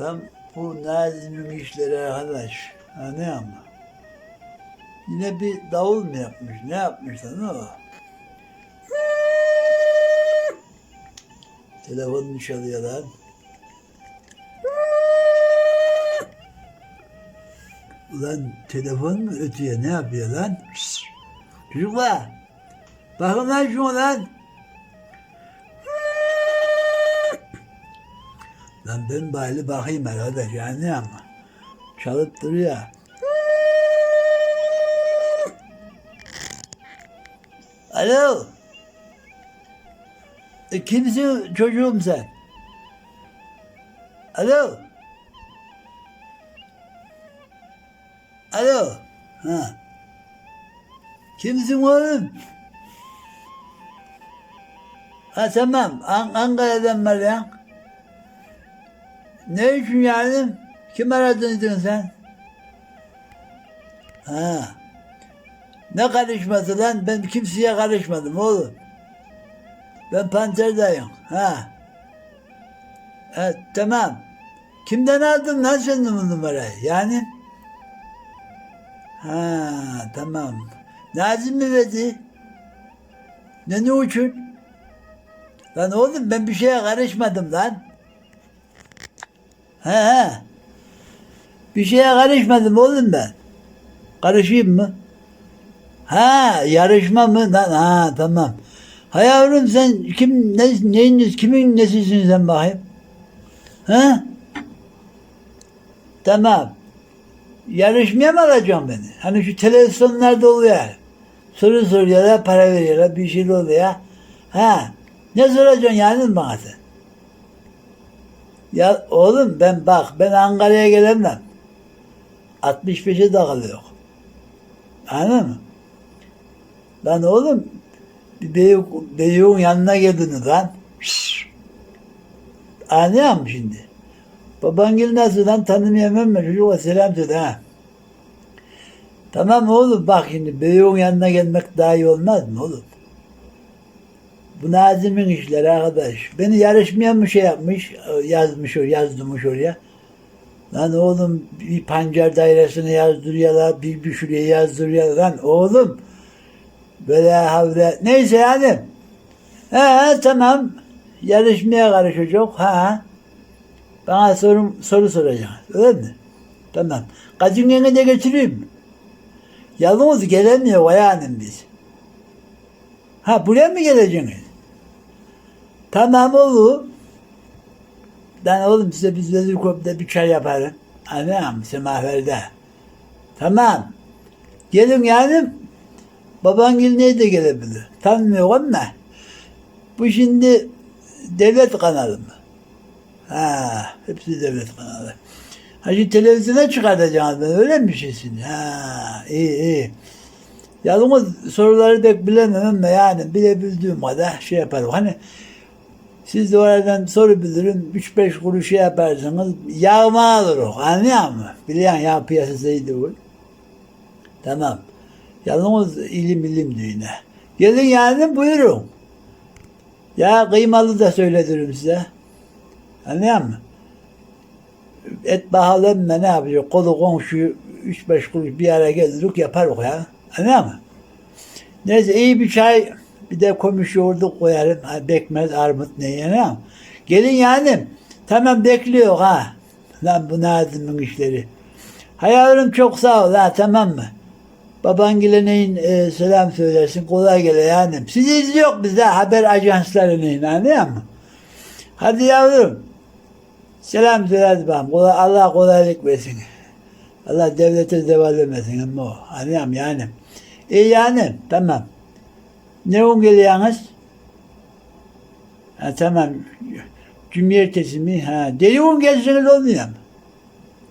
Lan bu Nazım'ın işleri arkadaş. Ha ne ama? Yine bir davul mu yapmış? Ne yapmış lan o? Telefonunu çalıyor lan. Ulan telefon mu ötüyor? Ne yapıyor lan? Çocuklar! Bakın lan şuna lan! Lan ben bari bakayım arkadaş yani ama. Çalıp duruyor. Alo. E, kimsin çocuğum sen? Alo. Alo. Ha. Kimsin oğlum? Ha tamam. An- Ankara'dan ya. Ne için yani? Kim aradın sen? Ha. Ne karışması lan? Ben kimseye karışmadım oğlum. Ben Panter'dayım. Ha. Evet tamam. Kimden aldın lan sen bu numarayı? Yani? Ha tamam. Nazım mi verdi? Ne ne için? Lan oğlum ben bir şeye karışmadım lan. He he. Bir şeye karışmadım oğlum ben. Karışayım mı? Ha yarışma mı? Lan ha tamam. Ha yavrum sen kim ne, neyin, kimin nesisin sen bakayım? Ha? Tamam. Yarışmaya mı alacaksın beni? Hani şu televizyonlarda oluyor. Soru soruyorlar, para veriyorlar, bir şey oluyor. Ha? Ne soracaksın yani bana sen? Ya oğlum ben bak ben Ankara'ya gelemem. 65'e takılıyor. Anladın mı? Lan oğlum bir beyuk, beyuğun yanına geldiniz lan. Anlıyor musun şimdi? Baban gel nasıl lan tanımayamam ben çocuğa selam söyle ha. Tamam oğlum bak şimdi beyuğun yanına gelmek daha iyi olmaz mı oğlum? Bu Nazım'ın işleri arkadaş. Beni yarışmaya mı şey yapmış, yazmış, yazdırmış oraya. Lan oğlum bir pancar dairesine yazdırıyorlar, bir, bir şuraya yazdırıyorlar. Lan oğlum böyle havle. Neyse yani. He tamam. Yarışmaya karışacak. Ha. Bana sorum, soru soracaksın. Öyle mi? Tamam. Kacın yenge de? Yalnız gelemiyor yani biz. Ha buraya mı geleceksiniz? Tamam oğlum. Ben oğlum size biz Vezirkop'ta bir çay yaparım. Anam semaverde. Tamam. Gelin yani. Baban gelin de gelebilir. Tanımıyor ama. Bu şimdi devlet kanalı mı? Ha, hepsi devlet kanalı. Ha şimdi televizyona çıkartacaksınız ben öyle mi şeysin? Ha, iyi iyi. Yalnız soruları pek bilemem ama yani bilebildiğim kadar şey yaparım. Hani siz de oradan soru bilirim, 3-5 kuruş şey yaparsınız, yağma alır anlıyor musun? Biliyorsun ya piyasasıydı bu. Tamam. Yalnız ilim ilim düğüne. Gelin yani buyurun. Ya kıymalı da söyletirim size. Anlıyor musun? Et bahalanma ne yapacak? Kolu komşu 3-5 kuruş bir ara gelirük yaparız ya. Anlıyor musun? Neyse iyi bir çay bir de komşu yoğurdu koyarım. Bekmez, armut ne yani. Gelin yani. Tamam bekliyor ha. Lan bu Nazım'ın işleri. Ha yavrum çok sağ ol ha tamam mı? Baban neyin e, selam söylersin. Kolay gele yani. Sizi izliyor bizde haber ajanslarının anlıyor musun? Hadi yavrum. Selam söyle. Kolay, Allah kolaylık versin. Allah devlete zeval vermesin ama o. Anlıyorum yani. İyi yani. Tamam. Ne on geliyorsunuz? Ha tamam. Cumhuriyet mi? Ha. Deli on gelseniz olmuyor mu?